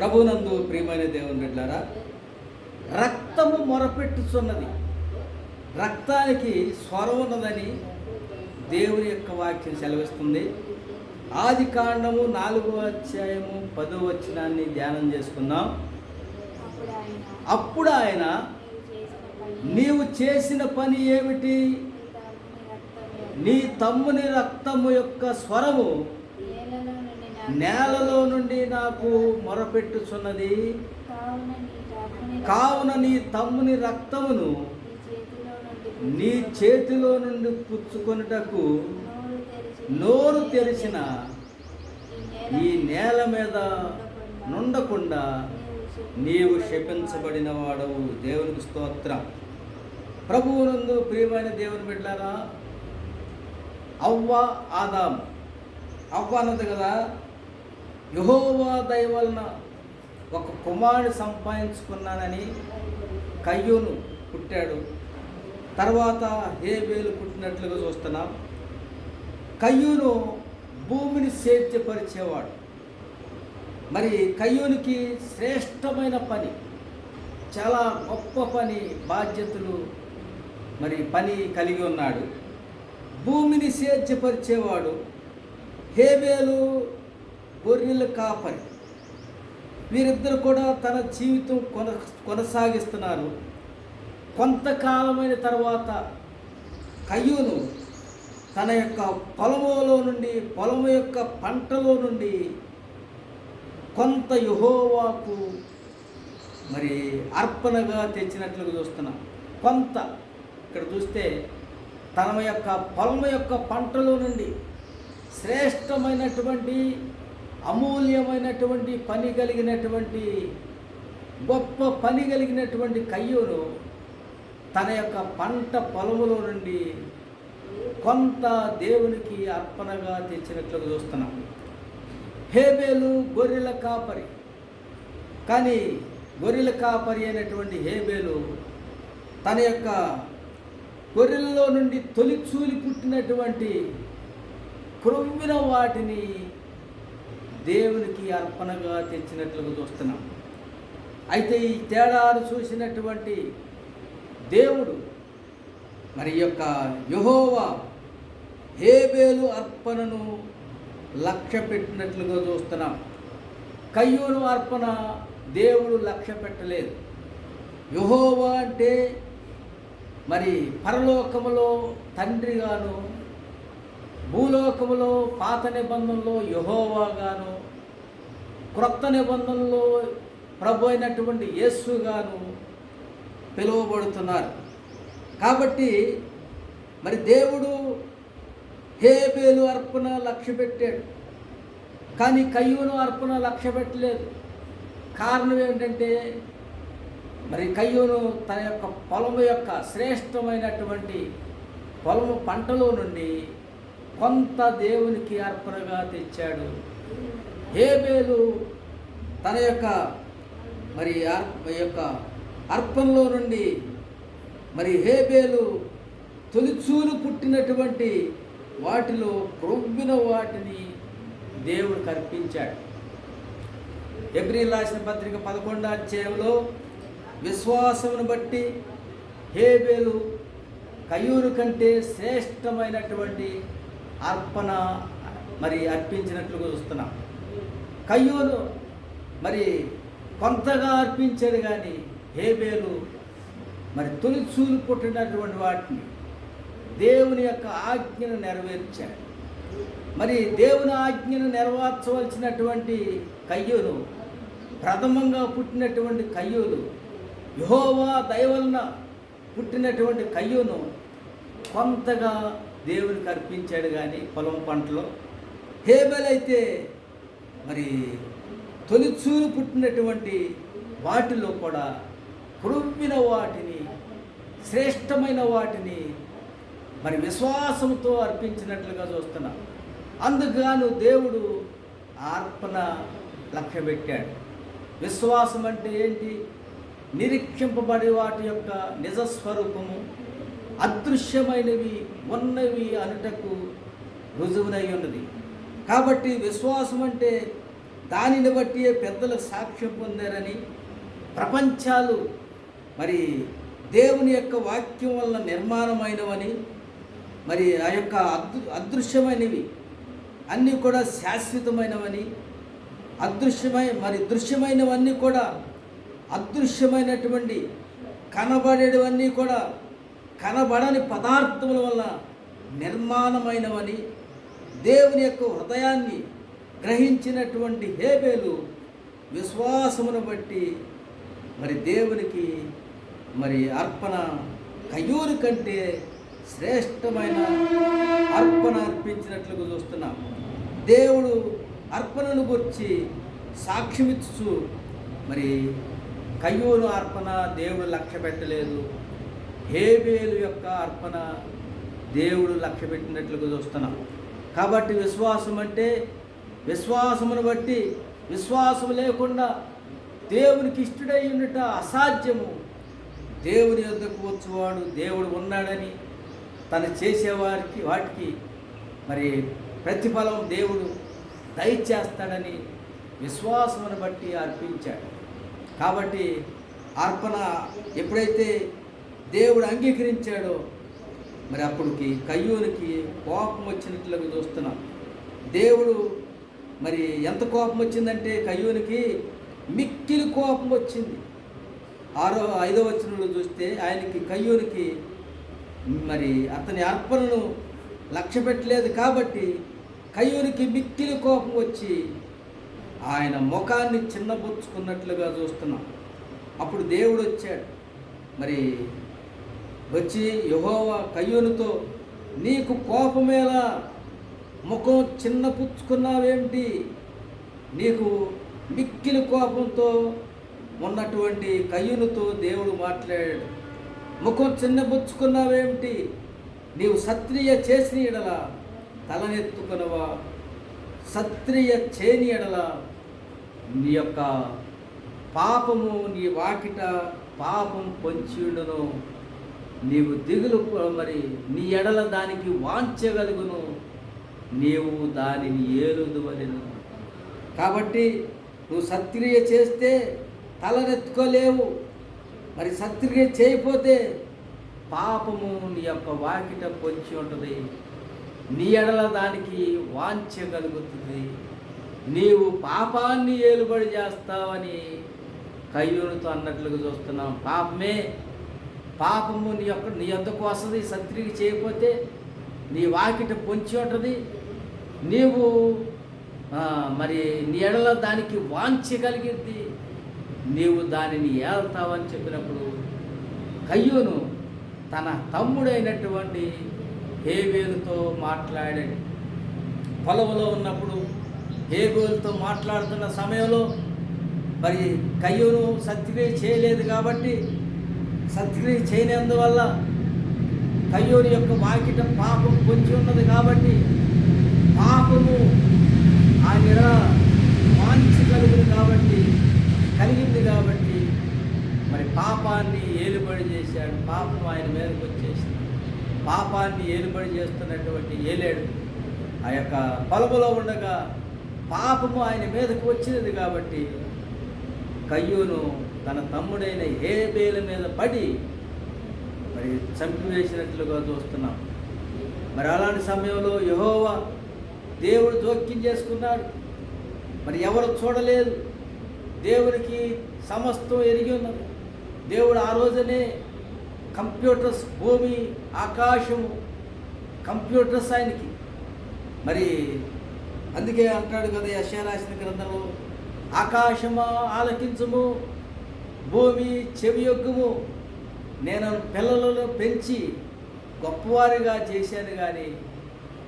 ప్రభునందు ప్రియమైన దేవుని బిడ్డారా రక్తము మొరపెట్టుచున్నది. రక్తానికి స్వరం ఉన్నదని దేవుని యొక్క వాక్యం సెలవిస్తుంది. ఆది కాండము నాలుగో అధ్యాయము పదో వచనాన్ని ధ్యానం చేసుకుందాం. అప్పుడు ఆయన నీవు చేసిన పని ఏమిటి? నీ తమ్ముని రక్తము యొక్క స్వరము నేలలో నుండి నాకు మొరపెట్టుచున్నది. కావున నీ తమ్ముని రక్తమును నీ చేతిలో నుండి పుచ్చుకొనుటకు నోరు తెరిచిన ఈ నేల నేల మీద నుండకుండా నీవు శపించబడిన వాడవు. దేవునికి స్తోత్రం. ప్రభువునందు ప్రియమైన దేవుని బిడ్డారా అవ్వ ఆదాం అవ్వ అన్నది కదా యహోవా దయ వలన ఒక కుమారుడు సంపాదించుకున్నానని కయ్యూను పుట్టాడు. తర్వాత హేబేలు పుట్టినట్లుగా చూస్తున్నాం. కయ్యూను భూమిని సేద్యపరిచేవాడు. మరి కయ్యూనికి శ్రేష్టమైన పని చాలా గొప్ప పని బాధ్యతలు మరి పని కలిగి ఉన్నాడు. భూమిని సేద్యపరిచేవాడు. హేబేలు గొర్రెల కాపరి. వీరిద్దరు కూడా తన జీవితం కొన కొనసాగిస్తున్నారు. కొంతకాలమైన తర్వాత కయ్యూను తన యొక్క పొలములో నుండి పొలము యొక్క పంటలో నుండి కొంత యుహోవాకు మరి అర్పణగా తెచ్చినట్లుగా చూస్తున్నాం. కొంత ఇక్కడ చూస్తే తన యొక్క పొలము యొక్క పంటలో నుండి శ్రేష్టమైనటువంటి అమూల్యమైనటువంటి పని కలిగినటువంటి గొప్ప పని కలిగినటువంటి కయ్యూరు తన యొక్క పంట పొలములో నుండి కొంత దేవునికి అర్పణగా తెచ్చినట్లుగా చూస్తున్నాం. హేబేలు గొర్రెల కాపరి. కానీ గొర్రెల కాపరి అయినటువంటి హేబేలు తన యొక్క గొర్రెల్లో నుండి తొలి చూలి పుట్టినటువంటి క్రొమ్మిన వాటిని దేవునికి అర్పణగా తెచ్చినట్లుగా చూస్తున్నాం. అయితే ఈ తేడాను చూసినటువంటి దేవుడు మరి యొక్క యహోవా హేబేలు అర్పణను లక్ష్య పెట్టినట్లుగా చూస్తున్నాం. కయ్యూరు అర్పణ దేవుడు లక్ష్య పెట్టలేదు. యహోవా అంటే మరి పరలోకములో తండ్రిగాను భూలోకములో పాత నిబంధనలో యహోవాగాను క్రొత్త నిబంధనలో ప్రభు అయినటువంటి యేసుగాను పిలువబడుతున్నారు. కాబట్టి మరి దేవుడు హేబేలు అర్పణ లక్ష్య పెట్టాడు. కానీ కయ్యూను అర్పణ లక్ష్య పెట్టలేదు. కారణం ఏమిటంటే మరి కయ్యూను తన యొక్క పొలము యొక్క శ్రేష్టమైనటువంటి పొలము పంటలో నుండి కొంత దేవునికి అర్పణగా తెచ్చాడు. హేబేలు తన యొక్క మరి యొక్క అర్పణలో నుండి మరి హేబేలు తొలిచూలు పుట్టినటువంటి వాటిలో క్రొవ్విన వాటిని దేవుడు కర్పించాడు. ఎబ్రిల్ రాసిన పత్రిక పదకొండో అధ్యాయంలో విశ్వాసమును బట్టి హేబేలు కయూరు కంటే శ్రేష్టమైనటువంటి అర్పణ మరి అర్పించినట్లుగా చూస్తున్నాం. కయ్యోలు మరి కొంతగా అర్పించాడు కానీ హేబేలు మరి తొలి చూలు పుట్టినటువంటి వాటిని దేవుని యొక్క ఆజ్ఞను నెరవేర్చాడు మరి దేవుని ఆజ్ఞను నెరవేర్చవలసినటువంటి కయ్యూరు ప్రథమంగా పుట్టినటువంటి కయ్యూలు యహోవా దయవలన పుట్టినటువంటి కయ్యూను కొంతగా దేవునికి అర్పించాడు కానీ పొలం పంటలో. హేబెల్ అయితే మరి తొలిచూరు పుట్టినటువంటి వాటిలో కూడా క్రొవ్విన వాటిని శ్రేష్టమైన వాటిని మరి విశ్వాసంతో అర్పించినట్లుగా చూస్తున్నాం. అందుకుగాను దేవుడు అర్పణ లక్ష్య పెట్టాడు. విశ్వాసం అంటే ఏంటి? నిరీక్షింపబడే వాటి యొక్క నిజస్వరూపము అదృశ్యమైనవి ఉన్నవి అనుటకు రుజువునై ఉన్నది. కాబట్టి విశ్వాసం అంటే దానిని బట్టి పెద్దలు సాక్ష్యం పొందారని ప్రపంచాలు మరి దేవుని యొక్క వాక్యం వల్ల నిర్మాణమైనవని మరి ఆ యొక్క అదృ అదృశ్యమైనవి అన్నీ కూడా శాశ్వతమైనవని అదృశ్యమై మరి దృశ్యమైనవన్నీ కూడా అదృశ్యమైనటువంటి కనబడేవన్నీ కూడా కనబడని పదార్థముల వల్ల నిర్మాణమైనవని దేవుని యొక్క హృదయాన్ని గ్రహించినటువంటి హేబేలు విశ్వాసమును బట్టి మరి దేవునికి మరి అర్పణ కయూరు కంటే శ్రేష్టమైన అర్పణ అర్పించినట్లుగా చూస్తున్నాం. దేవుడు అర్పణను గురించి సాక్ష్యమిచ్చు మరి కయ్యూరు అర్పణ దేవుడు లక్ష్య పెట్టలేదు హేబేలు యొక్క అర్పణ దేవుడు లక్ష్య పెట్టినట్లుగా చూస్తున్నాం. కాబట్టి విశ్వాసం అంటే విశ్వాసమును బట్టి విశ్వాసం లేకుండా దేవునికి ఇష్టడై ఉండట అసాధ్యము. దేవుని యొద్దకు వచ్చేవాడు దేవుడు ఉన్నాడని తను చేసేవారికి వాటికి మరి ప్రతిఫలం దేవుడు దయచేస్తాడని విశ్వాసమును బట్టి అర్పించాడు. కాబట్టి అర్పణ ఎప్పుడైతే దేవుడు అంగీకరించాడో. మరి అప్పటికి కయ్యూరికి కోపం వచ్చినట్లుగా చూస్తున్నాం. దేవుడు మరి ఎంత కోపం వచ్చిందంటే కయ్యూనికి మిక్కిలి కోపం వచ్చింది. ఆరో ఐదో వచనంలో చూస్తే ఆయనకి కయ్యూనికి మరి అతని అర్పణను లక్ష్య పెట్టలేదు కాబట్టి కయ్యూనికి మిక్కిలి కోపం వచ్చి ఆయన ముఖాన్ని చిన్నబుచ్చుకున్నట్లుగా చూస్తున్నాం. అప్పుడు దేవుడు వచ్చాడు. మరి వచ్చి యహోవా కయ్యూనుతో నీకు కోపమేలా ముఖం చిన్నపుచ్చుకున్నావేంటి నీకు మిక్కిలి కోపంతో ఉన్నటువంటి కయ్యూనుతో దేవుడు మాట్లాడాడు. ముఖం చిన్నపుచ్చుకున్నావేమిటి నీవు సత్రియ చేసిన ఎడల తలనెత్తుకునవా? సత్రియ చేని ఎడల నీ యొక్క పాపము నీ వాకిట పాపం పొంచియుండును. నీవు దిగులు మరి నీ ఎడల దానికి వాంచగలుగును నీవు దానిని ఏలుదువలెను కాబట్టి నువ్వు సత్క్రియ చేస్తే తలనెత్తుకోలేవు. మరి సత్క్రియ చేయకపోతే పాపము నీ యొక్క వాకిట పొంచి ఉంటుంది. నీ ఎడల దానికి వాంచగలుగుతుంది నీవు పాపాన్ని ఏలుబడి చేస్తావని కయ్యూరుతో అన్నట్లుగా చూస్తున్నాం. పాపమే పాపము నీ యొక్క నీ యొద్దకు వస్తుంది సత్క్రియ చేయకపోతే నీ వాకిట పొంచి ఉంటుంది. నీవు మరి నీ ఎడలో దానికి వాంఛ కలిగింది నీవు దానిని ఏళ్తావని చెప్పినప్పుడు కయ్యూను తన తమ్ముడైనటువంటి హేబేలుతో మాట్లాడాడు పొలంలో ఉన్నప్పుడు హేబేలుతో మాట్లాడుతున్న సమయంలో మరి కయ్యూను సత్యమే చేయలేదు కాబట్టి సత్క్రియ చేయనందువల్ల కయ్యూని యొక్క వాకిట పాపం పొంచి ఉన్నది కాబట్టి పాపము ఆయన ఎడల వాంఛ కలిగింది కాబట్టి కలిగింది కాబట్టి మరి పాపాన్ని ఏలుబడి చేశాడు. పాపం ఆయన మీదకి వచ్చేసింది. పాపాన్ని ఏలుబడి చేస్తున్నటువంటి ఏలేడు ఆ యొక్క పొలములో ఉండగా పాపము ఆయన మీదకు వచ్చినది కాబట్టి కయ్యూను తన తమ్ముడైన హేబేల మీద పడి మరి చంపివేసినట్లుగా చూస్తున్నాం. మరి అలాంటి సమయంలో యహోవా దేవుడు జోక్యం చేసుకున్నాడు. మరి ఎవరు చూడలేదు? దేవుడికి సమస్తం ఎరిగి ఉన్నది. దేవుడు ఆ రోజునే కంప్యూటర్స్ భూమి ఆకాశము కంప్యూటర్స్ ఆయనకి. మరి అందుకే అంటాడు కదా యశా రాసిన గ్రంథంలో ఆకాశమా ఆలకించము భూమి చెవి యొక్కము నేను పిల్లలను పెంచి గొప్పవారిగా చేశాను కానీ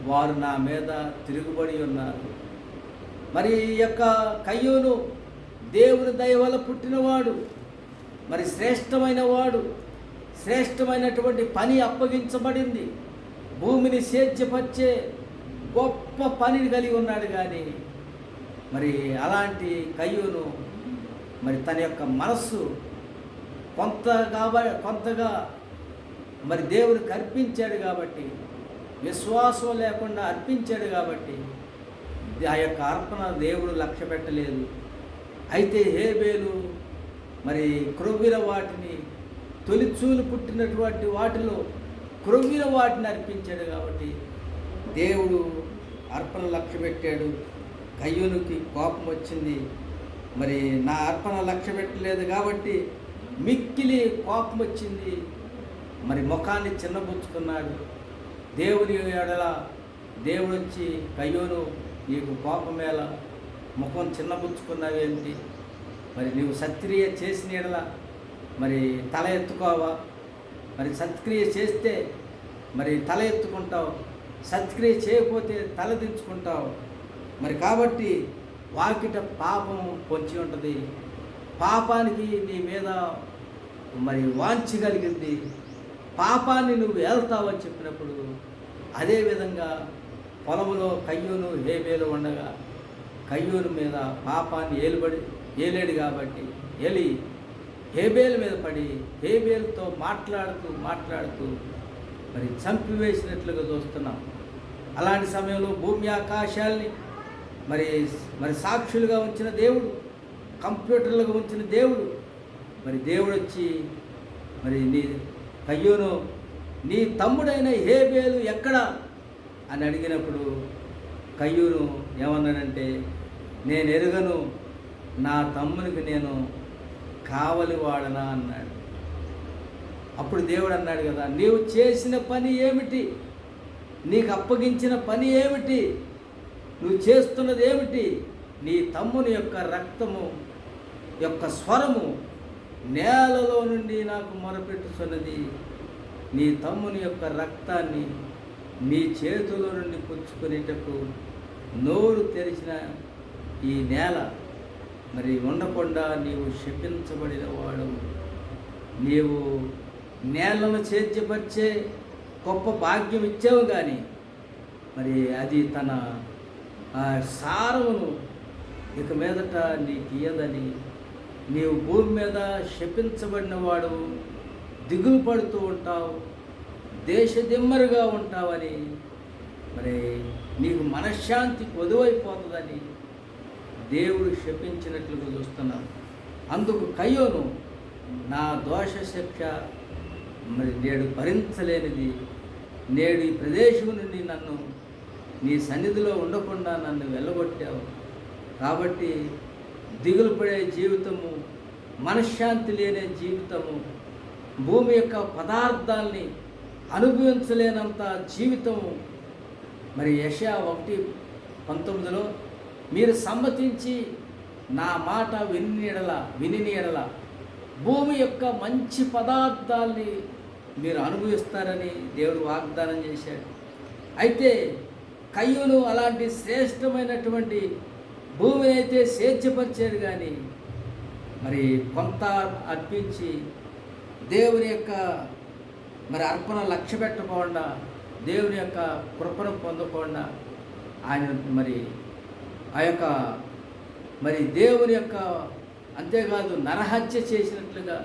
వారు నా మీద తిరుగుబడి ఉన్నారు. మరి ఈ యొక్క కయ్యూను దేవుని దయ వల్ల పుట్టినవాడు మరి శ్రేష్టమైన వాడు శ్రేష్టమైనటువంటి పని అప్పగించబడింది. భూమిని సేద్యపరిచే గొప్ప పనిని కలిగి ఉన్నాడు కానీ మరి అలాంటి కయ్యూను మరి తన యొక్క మనస్సు కొంత కాబ కొంతగా మరి దేవుడికి అర్పించాడు కాబట్టి విశ్వాసం లేకుండా అర్పించాడు కాబట్టి ఆ యొక్క అర్పణ దేవుడు లక్ష్య పెట్టలేదు. అయితే హేబేలు మరి క్రొవ్విల వాటిని తొలిచూలు పుట్టినటువంటి వాటిలో క్రొవ్విల వాటిని అర్పించాడు కాబట్టి దేవుడు అర్పణ లక్ష్య పెట్టాడు. కయ్యూనికి కోపం వచ్చింది. మరి నా అర్పణ లక్ష్య పెట్టలేదు కాబట్టి మిక్కిలి కోపం వచ్చింది. మరి ముఖాన్ని చిన్నపుచ్చుకున్నాడు దేవుని ఎడల దేవుడు వచ్చి కయ్యోను నీకు కోపమేళ ముఖం చిన్నబుచ్చుకున్నావేంటి మరి నీవు సత్క్రియ చేసిన ఎడల మరి తల ఎత్తుకోవా? మరి సత్క్రియ చేస్తే మరి తల ఎత్తుకుంటావు. సత్క్రియ చేయకపోతే తల దించుకుంటావు. మరి కాబట్టి వాకిట పాపం పొంచి ఉంటుంది. పాపానికి నీ మీద మరి వాంచి కలిగింది. పాపాన్ని నువ్వు వెళ్తావని చెప్పినప్పుడు అదేవిధంగా పొలంలో కయ్యూను హేబేలు ఉండగా కయ్యూను మీద పాపాన్ని ఏలుబడి ఏలేడు కాబట్టి ఏలి హేబేలు మీద పడి హేబేలుతో మాట్లాడుతూ మాట్లాడుతూ మరి చంపివేసినట్లుగా చూస్తున్నాం. అలాంటి సమయంలో భూమి ఆకాశాల్ని మరి మరి సాక్షులుగా ఉంచిన దేవుడు కంప్యూటర్లుగా ఉంచిన దేవుడు. మరి దేవుడు వచ్చి మరి నీ కయ్యూను నీ తమ్ముడైన హేబేలు ఎక్కడ? అని అడిగినప్పుడు కయ్యూను ఏమన్నాడంటే నేను ఎరుగను నా తమ్మునికి నేను కావలి వాడనా? అన్నాడు. అప్పుడు దేవుడు అన్నాడు కదా నీవు చేసిన పని ఏమిటి? నీకు అప్పగించిన పని ఏమిటి? నువ్వు చేస్తున్నది ఏమిటి నీ తమ్ముని యొక్క రక్తము యొక్క స్వరము నేలలో నుండి నాకు మొరపెట్టుతున్నది నీ తమ్ముని యొక్క రక్తాన్ని నీ చేతిలో నుండి పుచ్చుకునేటకు నోరు తెరిచిన ఈ నేల మరి ఉండకుండా నీవు శపించబడిన వాడు. నీవు నేలను చేర్చిపరిచే గొప్ప భాగ్యం ఇచ్చావు కానీ మరి అది తన ఆ సారమును ఇక మీదట నీకు ఇయ్యదని నీవు భూమి మీద శపించబడిన వాడు దిగులు పడుతూ ఉంటావు దేశదిమ్మరుగా ఉంటావని మరి నీకు మనశ్శాంతి కొదువైపోతుందని దేవుడు శపించినట్లుగా చూస్తున్నాను అందుకు కయ్యోను నా దోష శిక్ష మరి నేడు భరించలేనిది నేడు ఈ ప్రదేశం నుండి నన్ను నీ సన్నిధిలో ఉండకుండా నన్ను వెళ్ళగొట్టావు. కాబట్టి దిగులు పడే జీవితము మనశ్శాంతి లేని జీవితము భూమి యొక్క పదార్థాల్ని అనుభవించలేనంత జీవితము. మరి యశా ఒకటి పంతొమ్మిదిలో మీరు సమ్మతించి నా మాట విని ఎడల భూమి యొక్క మంచి పదార్థాల్ని మీరు అనుభవిస్తారని దేవుడు వాగ్దానం చేశాడు. అయితే కయ్యూను అలాంటి శ్రేష్టమైనటువంటి భూమిని అయితే సేద్యపరిచాడు కానీ మరి కొంత అర్పించి దేవుని యొక్క మరి అర్పణ లక్ష్య పెట్టకుండా దేవుని యొక్క కృపను పొందకుండా ఆయన మరి ఆ యొక్క మరి దేవుని యొక్క అంతేకాదు నరహత్య చేసినట్లుగా